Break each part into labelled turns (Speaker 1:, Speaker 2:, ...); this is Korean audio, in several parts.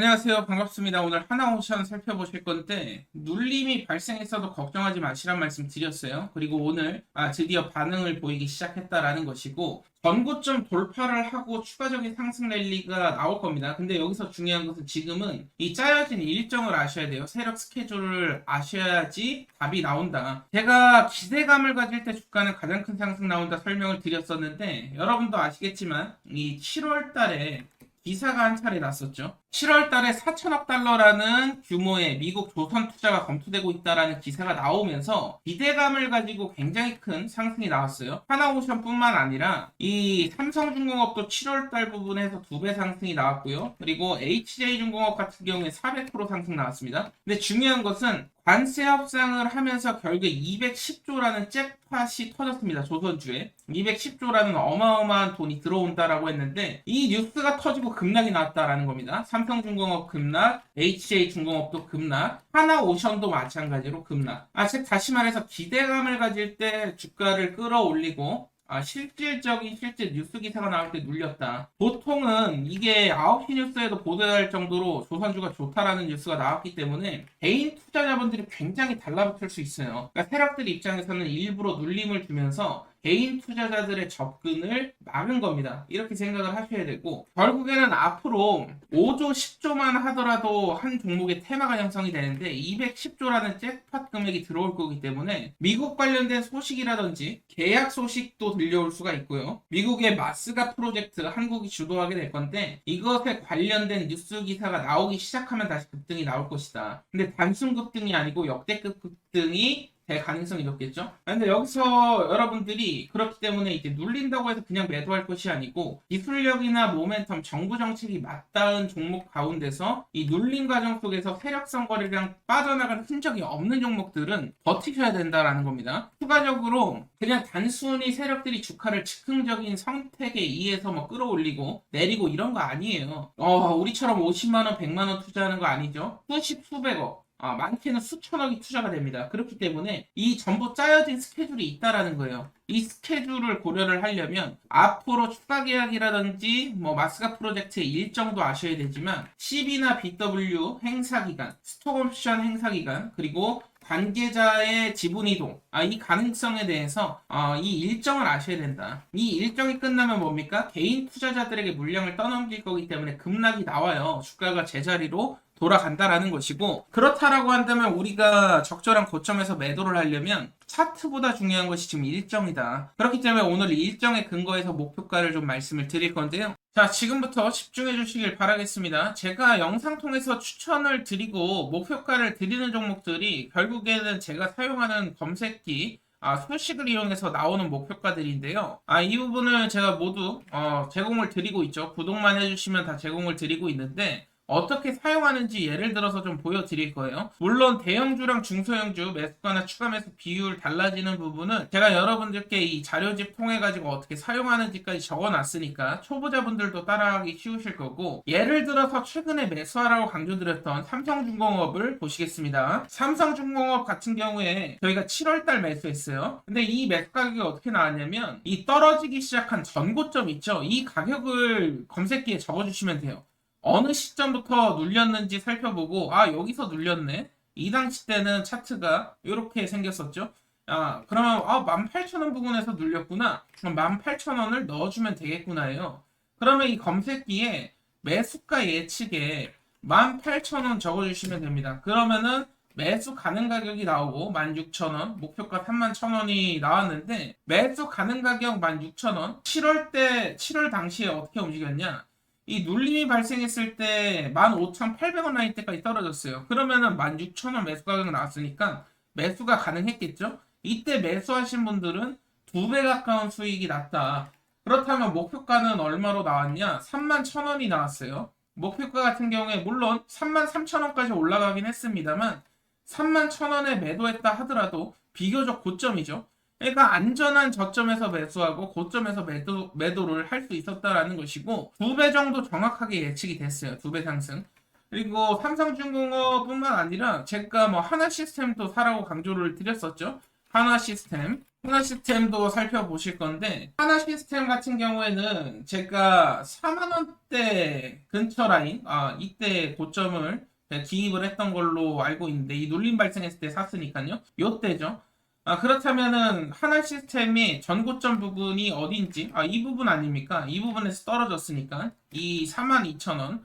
Speaker 1: 안녕하세요. 반갑습니다. 오늘 하나오션 살펴보실 건데 눌림이 발생했어도 걱정하지 마시란 말씀 드렸어요. 그리고 오늘 아, 드디어 반응을 보이기 시작했다라는 것이고 전고점 돌파를 하고 추가적인 상승 랠리가 나올 겁니다. 근데 여기서 중요한 것은 지금은 이 짜여진 일정을 아셔야 돼요. 세력 스케줄을 아셔야지 답이 나온다. 제가 기대감을 가질 때 주가는 가장 큰 상승 나온다 설명을 드렸었는데 여러분도 아시겠지만 이 7월 달에 기사가 한 차례 났었죠. 7월 달에 4천억 달러라는 규모의 미국 조선 투자가 검토되고 있다라는 기사가 나오면서 기대감을 가지고 굉장히 큰 상승이 나왔어요. 하나오션뿐만 아니라 이 삼성중공업도 7월 달 부분에서 두 배 상승이 나왔고요. 그리고 HJ중공업 같은 경우에 400% 상승 나왔습니다. 근데 중요한 것은 관세 협상을 하면서 결국에 210조라는 잭팟이 터졌습니다. 조선주에. 210조라는 어마어마한 돈이 들어온다라고 했는데 이 뉴스가 터지고 급락이 나왔다라는 겁니다. 삼성중공업 급락, HJ중공업도 급락, 하나오션도 마찬가지로 급락. 아, 즉 다시 말해서 기대감을 가질 때 주가를 끌어올리고 아, 실질적인 실제 뉴스 기사가 나올 때 눌렸다. 보통은 이게 9시 뉴스에도 보도할 정도로 조선주가 좋다라는 뉴스가 나왔기 때문에 개인 투자자분들이 굉장히 달라붙을 수 있어요. 그러니까 세력들 입장에서는 일부러 눌림을 주면서 개인 투자자들의 접근을 막은 겁니다. 이렇게 생각을 하셔야 되고 결국에는 앞으로 5조, 10조만 하더라도 한 종목의 테마가 형성이 되는데 210조라는 잭팟 금액이 들어올 거기 때문에 미국 관련된 소식이라든지 계약 소식도 들려올 수가 있고요. 미국의 마스가 프로젝트 한국이 주도하게 될 건데 이것에 관련된 뉴스 기사가 나오기 시작하면 다시 급등이 나올 것이다. 근데 단순 급등이 아니고 역대급 급등이 될 가능성이 높겠죠. 근데 여기서 여러분들이 그렇기 때문에 이제 눌린다고 해서 그냥 매도할 것이 아니고 기술력이나 모멘텀, 정부 정책이 맞닿은 종목 가운데서 이 눌림 과정 속에서 세력성 거래량 빠져나가는 흔적이 없는 종목들은 버티셔야 된다라는 겁니다. 추가적으로 그냥 단순히 세력들이 주가를 즉흥적인 선택에 의해서 뭐 끌어올리고 내리고 이런 거 아니에요. 어, 우리처럼 50만 원, 100만 원 투자하는 거 아니죠. 수십, 수백억. 아, 많게는 수천억이 투자가 됩니다. 그렇기 때문에 이 전부 짜여진 스케줄이 있다라는 거예요. 이 스케줄을 고려를 하려면 앞으로 추가 계약이라든지 뭐 마스가 프로젝트의 일정도 아셔야 되지만 CB나 BW 행사 기간, 스톡 옵션 행사 기간, 그리고 관계자의 지분 이동, 아, 이 가능성에 대해서 어, 이 일정을 아셔야 된다. 이 일정이 끝나면 뭡니까? 개인 투자자들에게 물량을 떠넘길 거기 때문에 급락이 나와요. 주가가 제자리로 돌아간다라는 것이고 그렇다라고 한다면 우리가 적절한 고점에서 매도를 하려면 차트보다 중요한 것이 지금 일정이다. 그렇기 때문에 오늘 일정의 근거에서 목표가를 좀 말씀을 드릴 건데요. 자, 지금부터 집중해 주시길 바라겠습니다. 제가 영상 통해서 추천을 드리고 목표가를 드리는 종목들이 결국에는 제가 사용하는 검색기 아, 소식을 이용해서 나오는 목표가들인데요. 아, 이 부분을 제가 모두 어, 제공을 드리고 있죠. 구독만 해주시면 다 제공을 드리고 있는데 어떻게 사용하는지 예를 들어서 좀 보여드릴 거예요. 물론 대형주랑 중소형주 매수가나 추가 매수 비율 달라지는 부분은 제가 여러분들께 이 자료집 통해 가지고 어떻게 사용하는지까지 적어놨으니까 초보자분들도 따라하기 쉬우실 거고 예를 들어서 최근에 매수하라고 강조드렸던 삼성중공업을 보시겠습니다. 삼성중공업 같은 경우에 저희가 7월달 매수했어요. 근데 이 매수 가격이 어떻게 나왔냐면 이 떨어지기 시작한 전고점 있죠. 이 가격을 검색기에 적어주시면 돼요. 어느 시점부터 눌렸는지 살펴보고 아 여기서 눌렸네? 이 당시 때는 차트가 이렇게 생겼었죠? 아 그러면 아 18,000원 부분에서 눌렸구나. 그럼 18,000원을 넣어주면 되겠구나요. 그러면 이 검색기에 매수가 예측에 18,000원 적어주시면 됩니다. 그러면은 매수 가능 가격이 나오고 16,000원, 목표가 31,000원이 나왔는데 매수 가능 가격 16,000원 7월 때 7월 당시에 어떻게 움직였냐 이 눌림이 발생했을 때 15,800원 라인 때까지 떨어졌어요. 그러면은 16,000원 매수 가격 나왔으니까 매수가 가능했겠죠? 이때 매수하신 분들은 두 배 가까운 수익이 났다. 그렇다면 목표가는 얼마로 나왔냐? 31,000원이 나왔어요. 목표가 같은 경우에 물론 33,000원까지 올라가긴 했습니다만 31,000원에 매도했다 하더라도 비교적 고점이죠. 그러니까 안전한 저점에서 매수하고 고점에서 매도, 매도를 할 수 있었다라는 것이고 두 배 정도 정확하게 예측이 됐어요. 두 배 상승. 그리고 삼성중공업뿐만 아니라 제가 뭐 하나 시스템도 사라고 강조를 드렸었죠. 하나 시스템 하나 시스템도 살펴보실 건데 하나 시스템 같은 경우에는 제가 4만 원대 근처 라인 아 이때 고점을 기입을 했던 걸로 알고 있는데 이 눌림 발생했을 때 샀으니까요. 요때죠. 아 그렇다면은 하나 시스템의 전고점 부분이 어딘지 아 이 부분 아닙니까? 이 부분에서 떨어졌으니까 이 42,000원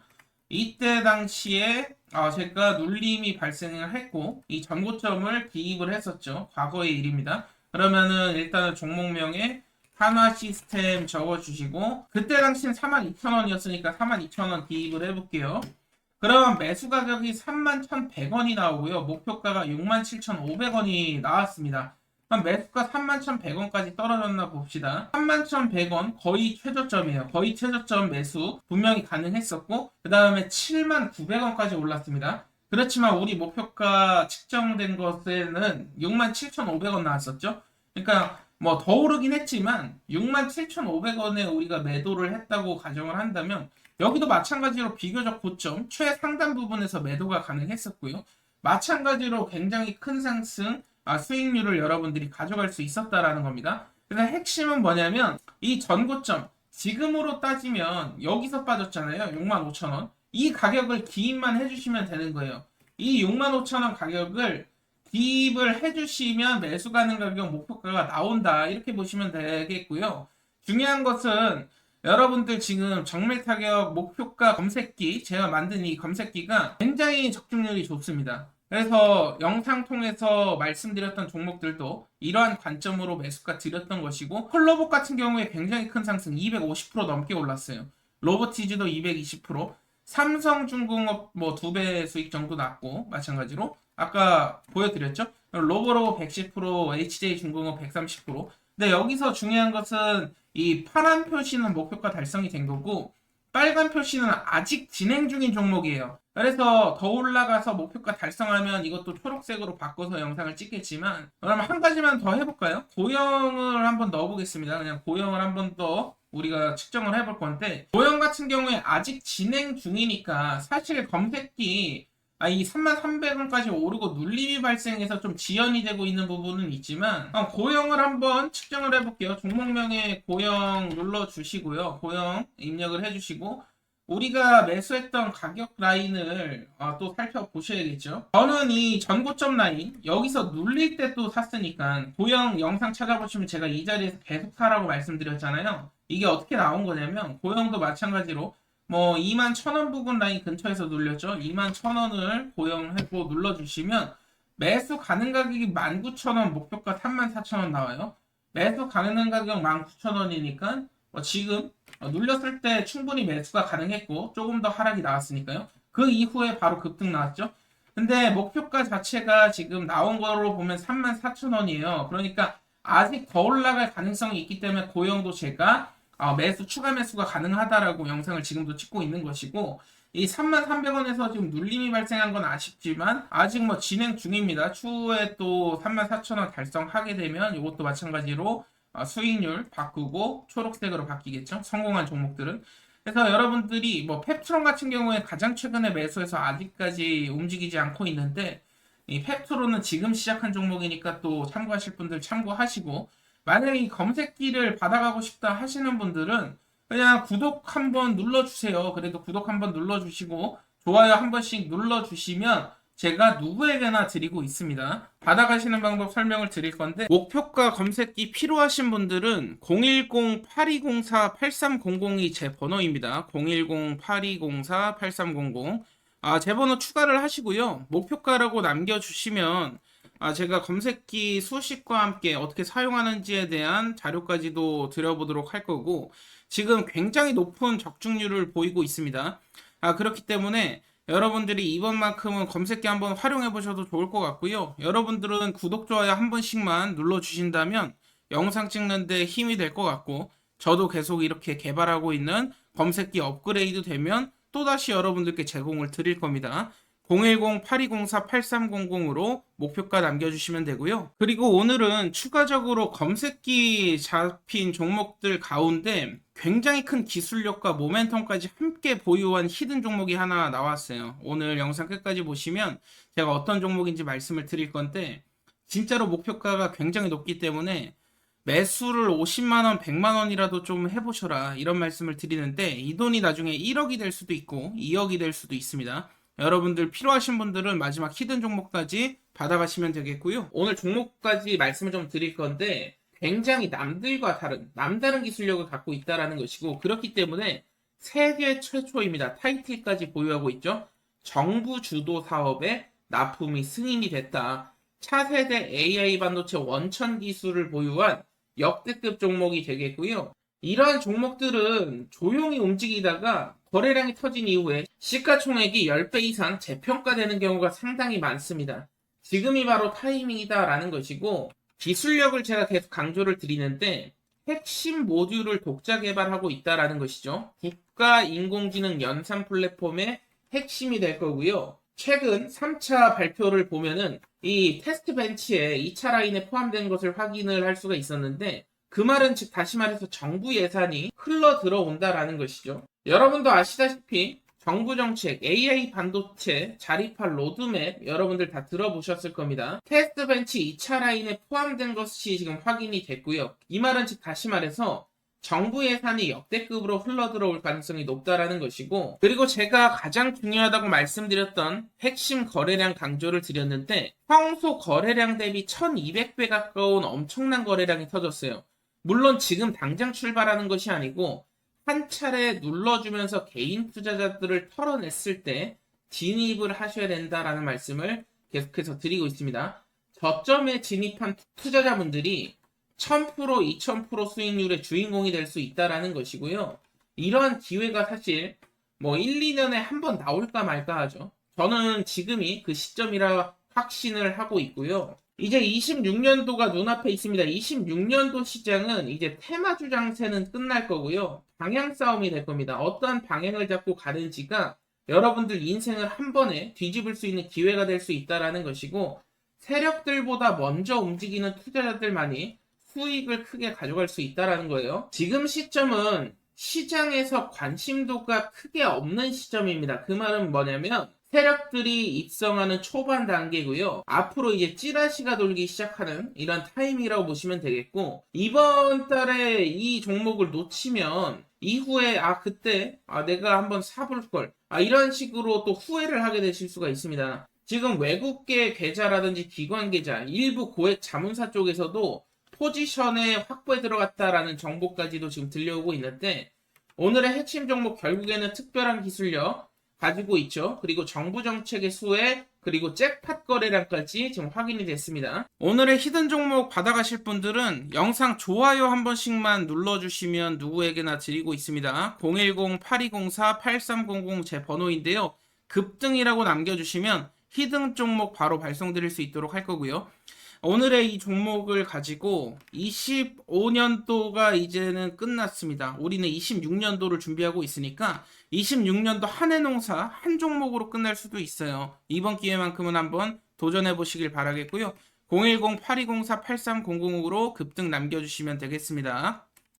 Speaker 1: 이때 당시에 아, 제가 눌림이 발생을 했고 이 전고점을 기입을 했었죠. 과거의 일입니다. 그러면은 일단은 종목명에 한화 시스템 적어주시고 그때 당시엔 42,000원이었으니까 42,000원 기입을 해볼게요. 그러면 매수 가격이 31,100원이 나오고요. 목표가가 67,500원이 나왔습니다. 그럼 매수가 31,100원까지 떨어졌나 봅시다. 31,100원 거의 최저점이에요. 거의 최저점 매수 분명히 가능했었고 그 다음에 79,900원까지 올랐습니다. 그렇지만 우리 목표가 측정된 것에는 67,500원 나왔었죠. 그러니까 뭐 더 오르긴 했지만 67,500원에 우리가 매도를 했다고 가정을 한다면 여기도 마찬가지로 비교적 고점 최상단 부분에서 매도가 가능했었고요. 마찬가지로 굉장히 큰 상승 아, 수익률을 여러분들이 가져갈 수 있었다라는 겁니다. 그래서 핵심은 뭐냐면 이 전고점 지금으로 따지면 여기서 빠졌잖아요. 65,000원. 이 가격을 기입만 해주시면 되는 거예요. 이 65,000원 가격을 기입을 해주시면 매수 가능 가격 목표가가 나온다. 이렇게 보시면 되겠고요. 중요한 것은 여러분들 지금 정밀 타격 목표가 검색기 제가 만든 이 검색기가 굉장히 적중률이 좋습니다. 그래서 영상 통해서 말씀드렸던 종목들도 이러한 관점으로 매수가 드렸던 것이고 컬러복 같은 경우에 굉장히 큰 상승 250% 넘게 올랐어요. 로보티즈도 220% 삼성중공업 뭐 두 배 수익 정도 났고 마찬가지로 아까 보여드렸죠? 로보로 110% HJ중공업 130% 근데 여기서 중요한 것은 이 파란 표시는 목표가 달성이 된 거고 빨간 표시는 아직 진행 중인 종목이에요. 그래서 더 올라가서 목표가 달성하면 이것도 초록색으로 바꿔서 영상을 찍겠지만 그러면 한 가지만 더 해볼까요? 고영을 한번 넣어보겠습니다. 그냥 고영을 한번 더 우리가 측정을 해볼 건데 고영 같은 경우에 아직 진행 중이니까 사실 검색기 아, 이 33,300원까지 오르고 눌림이 발생해서 좀 지연이 되고 있는 부분은 있지만 어, 고영을 한번 측정을 해볼게요. 종목명에 고영 눌러주시고요. 고영 입력을 해주시고 우리가 매수했던 가격 라인을 어, 또 살펴보셔야겠죠. 저는 이 전고점 라인 여기서 눌릴 때 또 샀으니까 고영 영상 찾아보시면 제가 이 자리에서 계속 사라고 말씀드렸잖아요. 이게 어떻게 나온 거냐면 고영도 마찬가지로 뭐 2만 1천원 부근 라인 근처에서 눌렸죠. 2만 1천원을 고영하고 눌러주시면 매수 가능 가격이 19,000원 목표가 34,000원 나와요. 매수 가능 가격 19,000원이니까 뭐 지금 어, 눌렸을 때 충분히 매수가 가능했고 조금 더 하락이 나왔으니까요. 그 이후에 바로 급등 나왔죠. 근데 목표가 자체가 지금 나온 거로 보면 34,000원이에요. 그러니까 아직 더 올라갈 가능성이 있기 때문에 고영도 제가 어, 매수 추가 매수가 가능하다라고 영상을 지금도 찍고 있는 것이고 이 33,300원에서 지금 눌림이 발생한 건 아쉽지만 아직 뭐 진행 중입니다. 추후에 또 34,000원 달성하게 되면 이것도 마찬가지로 어, 수익률 바꾸고 초록색으로 바뀌겠죠. 성공한 종목들은. 그래서 여러분들이 뭐 펩트론 같은 경우에 가장 최근에 매수해서 아직까지 움직이지 않고 있는데 이 펩트론은 지금 시작한 종목이니까 또 참고하실 분들 참고하시고 만약에 이 검색기를 받아가고 싶다 하시는 분들은 그냥 구독 한번 눌러주세요. 그래도 구독 한번 눌러주시고 좋아요 한 번씩 눌러주시면 제가 누구에게나 드리고 있습니다. 받아가시는 방법 설명을 드릴 건데 목표가 검색기 필요하신 분들은 010-8204-8300이 제 번호입니다. 010-8204-8300 아, 제 번호 추가를 하시고요. 목표가라고 남겨주시면 아, 제가 검색기 수식과 함께 어떻게 사용하는지에 대한 자료까지도 드려보도록 할 거고 지금 굉장히 높은 적중률을 보이고 있습니다. 아, 그렇기 때문에 여러분들이 이번만큼은 검색기 한번 활용해 보셔도 좋을 것 같고요. 여러분들은 구독, 좋아요 한 번씩만 눌러주신다면 영상 찍는데 힘이 될 것 같고 저도 계속 이렇게 개발하고 있는 검색기 업그레이드 되면 또다시 여러분들께 제공을 드릴 겁니다. 010-8204-8300으로 목표가 남겨주시면 되고요. 그리고 오늘은 추가적으로 검색기 잡힌 종목들 가운데 굉장히 큰 기술력과 모멘텀까지 함께 보유한 히든 종목이 하나 나왔어요. 오늘 영상 끝까지 보시면 제가 어떤 종목인지 말씀을 드릴 건데 진짜로 목표가가 굉장히 높기 때문에 매수를 50만원, 100만원이라도 좀 해보셔라. 이런 말씀을 드리는데, 이 돈이 나중에 1억이 될 수도 있고, 2억이 될 수도 있습니다. 여러분들 필요하신 분들은 마지막 히든 종목까지 받아가시면 되겠고요. 오늘 종목까지 말씀을 좀 드릴 건데, 굉장히 남들과 다른, 남다른 기술력을 갖고 있다라는 것이고, 그렇기 때문에 세계 최초입니다. 타이틀까지 보유하고 있죠. 정부 주도 사업에 납품이 승인이 됐다. 차세대 AI 반도체 원천 기술을 보유한 역대급 종목이 되겠고요. 이러한 종목들은 조용히 움직이다가 거래량이 터진 이후에 시가총액이 10배 이상 재평가되는 경우가 상당히 많습니다. 지금이 바로 타이밍이다라는 것이고 기술력을 제가 계속 강조를 드리는데 핵심 모듈을 독자 개발하고 있다라는 것이죠. 국가 인공지능 연산 플랫폼의 핵심이 될 거고요. 최근 3차 발표를 보면은 이 테스트 벤치에 2차 라인에 포함된 것을 확인을 할 수가 있었는데 그 말은 즉 다시 말해서 정부 예산이 흘러 들어온다라는 것이죠. 여러분도 아시다시피 정부 정책, AI 반도체, 자립할 로드맵 여러분들 다 들어보셨을 겁니다. 테스트 벤치 2차 라인에 포함된 것이 지금 확인이 됐고요. 이 말은 즉 다시 말해서 정부 예산이 역대급으로 흘러 들어올 가능성이 높다라는 것이고 그리고 제가 가장 중요하다고 말씀드렸던 핵심 거래량 강조를 드렸는데 평소 거래량 대비 1200배 가까운 엄청난 거래량이 터졌어요. 물론 지금 당장 출발하는 것이 아니고 한 차례 눌러주면서 개인 투자자들을 털어냈을 때 진입을 하셔야 된다라는 말씀을 계속해서 드리고 있습니다. 저점에 진입한 투자자분들이 1000% 2000% 수익률의 주인공이 될 수 있다라는 것이고요. 이러한 기회가 사실 뭐 1, 2년에 한 번 나올까 말까 하죠. 저는 지금이 그 시점이라 확신을 하고 있고요. 이제 26년도가 눈앞에 있습니다. 26년도 시장은 이제 테마 주 장세는 끝날 거고요. 방향 싸움이 될 겁니다. 어떠한 방향을 잡고 가는지가 여러분들 인생을 한 번에 뒤집을 수 있는 기회가 될 수 있다라는 것이고 세력들보다 먼저 움직이는 투자자들만이 수익을 크게 가져갈 수 있다라는 거예요. 지금 시점은 시장에서 관심도가 크게 없는 시점입니다. 그 말은 뭐냐면 세력들이 입성하는 초반 단계고요. 앞으로 이제 찌라시가 돌기 시작하는 이런 타임이라고 보시면 되겠고 이번 달에 이 종목을 놓치면 이후에 아 그때 아 내가 한번 사볼 걸. 아 이런 식으로 또 후회를 하게 되실 수가 있습니다. 지금 외국계 계좌라든지 기관 계좌, 일부 고액 자문사 쪽에서도 포지션에 확보에 들어갔다라는 정보까지도 지금 들려오고 있는데 오늘의 핵심 종목 결국에는 특별한 기술력 가지고 있죠. 그리고 정부 정책의 수혜 그리고 잭팟 거래량까지 지금 확인이 됐습니다. 오늘의 히든 종목 받아가실 분들은 영상 좋아요 한 번씩만 눌러주시면 누구에게나 드리고 있습니다. 010-8204-8300 제 번호인데요. 급등이라고 남겨주시면 히든 종목 바로 발송드릴 수 있도록 할 거고요. 오늘의 이 종목을 가지고 25년도가 이제는 끝났습니다. 우리는 26년도를 준비하고 있으니까 26년도 한 해 농사 한 종목으로 끝날 수도 있어요. 이번 기회만큼은 한번 도전해 보시길 바라겠고요. 010-8204-8300으로 급등 남겨주시면 되겠습니다.